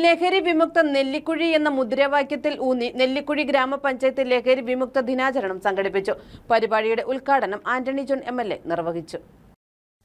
ലഹരി വിമുക്ത നെല്ലിക്കുഴി എന്ന മുദ്രാവാക്യത്തിൽ ഊന്നി നെല്ലിക്കുഴി ഗ്രാമപഞ്ചായത്ത് ലഹരി വിമുക്ത ദിനാചരണം സംഘടിപ്പിച്ചു. പരിപാടിയുടെ ഉദ്ഘാടനം ആന്റണി ജോൺ എം നിർവഹിച്ചു.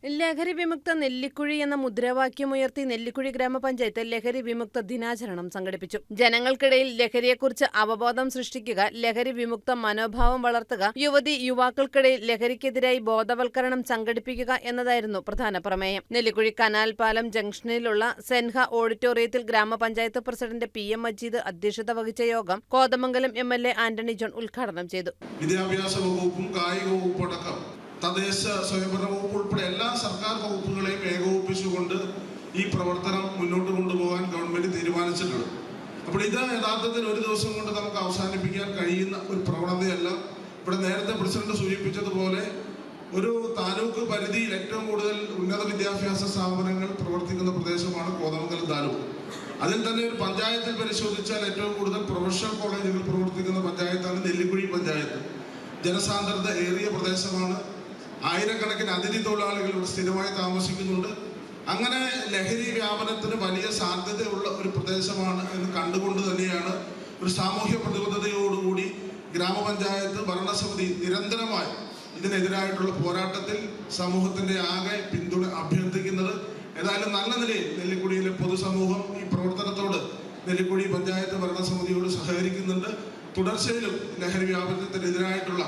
ലഹരി വിമുക്ത നെല്ലിക്കുഴി എന്ന മുദ്രാവാക്യമുയർത്തി നെല്ലിക്കുഴി ഗ്രാമപഞ്ചായത്ത് ലഹരി വിമുക്ത ദിനാചരണം സംഘടിപ്പിച്ചു. ജനങ്ങൾക്കിടയിൽ ലഹരിയെക്കുറിച്ച് അവബോധം സൃഷ്ടിക്കുക ലഹരി വിമുക്ത മനോഭാവം വളർത്തുക യുവതി യുവാക്കൾക്കിടയിൽ ലഹരിക്കെതിരായി ബോധവൽക്കരണം സംഘടിപ്പിക്കുക എന്നതായിരുന്നു പ്രധാന പ്രമേയം. നെല്ലിക്കുഴി കനാൽ പാലം ജംഗ്ഷനിലുള്ള സെൻഹ ഓഡിറ്റോറിയത്തിൽ ഗ്രാമപഞ്ചായത്ത് പ്രസിഡന്റ് പി എം മജീദ് അധ്യക്ഷത വഹിച്ച യോഗം Kothamangalam M L A Antony John ഉദ്ഘാടനം ചെയ്തു. വിദ്യാഭ്യാസ വകുപ്പും കായിക വകുപ്പും അടക്കം തദ്ദേശ സ്വയംഭരണ വകുപ്പ് ഉൾപ്പെടെ സർക്കാർ വകുപ്പുകളെയും ഏകോപിപ്പിച്ചുകൊണ്ട് ഈ പ്രവർത്തനം മുന്നോട്ട് കൊണ്ടുപോകാൻ ഗവൺമെന്റ് തീരുമാനിച്ചിട്ടുണ്ട്. അപ്പോൾ ഇത് യഥാർത്ഥത്തിൽ ഒരു ദിവസം കൊണ്ട് നമുക്ക് അവസാനിപ്പിക്കാൻ കഴിയുന്ന ഒരു പ്രവണതയല്ല. ഇവിടെ നേരത്തെ പ്രസിഡന്റ് സൂചിപ്പിച്ചതുപോലെ ഒരു താലൂക്ക് പരിധിയിൽ ഏറ്റവും കൂടുതൽ ഉന്നത വിദ്യാഭ്യാസ സ്ഥാപനങ്ങൾ പ്രവർത്തിക്കുന്ന പ്രദേശമാണ് കോതമംഗലം താലൂക്ക്. അതിൽ തന്നെ ഒരു പഞ്ചായത്തിൽ പരിശോധിച്ചാൽ ഏറ്റവും കൂടുതൽ പ്രൊഫഷണൽ കോളേജുകൾ പ്രവർത്തിക്കുന്ന പഞ്ചായത്താണ് നെല്ലിക്കുഴി പഞ്ചായത്ത്. ജനസാന്ദ്രത ഏറിയ പ്രദേശമാണ്. ആയിരക്കണക്കിന് അതിഥി തൊഴിലാളികൾ ഇവിടെ സ്ഥിരമായി താമസിക്കുന്നുണ്ട്. അങ്ങനെ ലഹരി വ്യാപനത്തിന് വലിയ സാധ്യതയുള്ള ഒരു പ്രദേശമാണ് എന്ന് കണ്ടുകൊണ്ട് തന്നെയാണ് ഒരു സാമൂഹ്യ പ്രതിബദ്ധതയോടുകൂടി ഗ്രാമപഞ്ചായത്ത് ഭരണസമിതി നിരന്തരമായി ഇതിനെതിരായിട്ടുള്ള പോരാട്ടത്തിൽ സമൂഹത്തിന്റെ ആകെ പിന്തുണ അഭ്യർത്ഥിക്കുന്നത്. ഏതായാലും നല്ല നിലയിൽ നെല്ലിക്കുടിയിലെ പൊതുസമൂഹം ഈ പ്രവർത്തനത്തോട് നെല്ലിക്കുടി പഞ്ചായത്ത് ഭരണസമിതിയോട് സഹകരിക്കുന്നുണ്ട്. തുടർച്ചയിലും ലഹരി വ്യാപനത്തിനെതിരായിട്ടുള്ള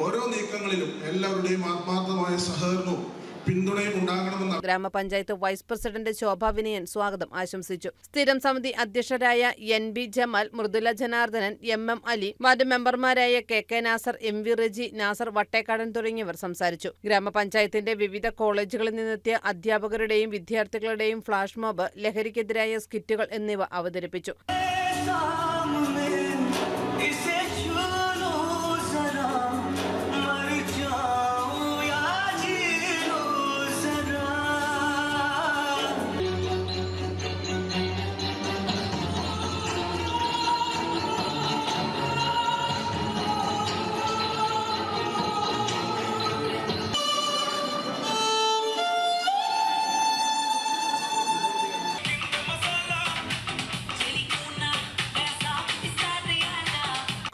ഓരോ നീക്കങ്ങളിലും എല്ലാവരുടെയും ആത്മാർത്ഥമായ സഹകരണവും പിന്തുണയും ഉണ്ടാകണമെന്ന് ഗ്രാമപഞ്ചായത്ത് വൈസ് പ്രസിഡന്റ് ശോഭ വിനയൻ സ്വാഗതം ആശംസിച്ചു. സ്ഥിരം സമിതി അധ്യക്ഷരായ N B Jamal Mridula Janardhanan M M Ali ward മെമ്പർമാരായ K K Nasar M V Reji Nasar Vattekkadan തുടങ്ങിയവർ സംസാരിച്ചു. ഗ്രാമപഞ്ചായത്തിന്റെ വിവിധ കോളേജുകളിൽ നിന്നെത്തിയ അധ്യാപകരുടെയും വിദ്യാർത്ഥികളുടെയും ഫ്ളാഷ് മോബ് ലഹരിക്കെതിരായ സ്കിറ്റുകൾ എന്നിവ അവതരിപ്പിച്ചു.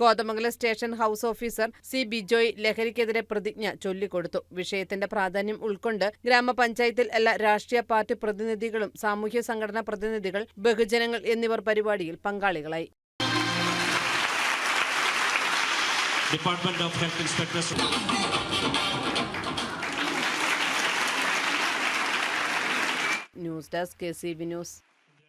Kothamangalam station house officer C Bijoy ലഹരിക്കെതിരെ പ്രതിജ്ഞ ചൊല്ലിക്കൊടുത്തു. വിഷയത്തിന്റെ പ്രാധാന്യം ഉൾക്കൊണ്ട് ഗ്രാമപഞ്ചായത്തിൽ എല്ലാ രാഷ്ട്രീയ പാർട്ടി പ്രതിനിധികളും സാമൂഹ്യ സംഘടനാ പ്രതിനിധികൾ ബഹുജനങ്ങൾ എന്നിവർ പരിപാടിയിൽ പങ്കാളികളായി. Department of health inspectors news desk K C B news.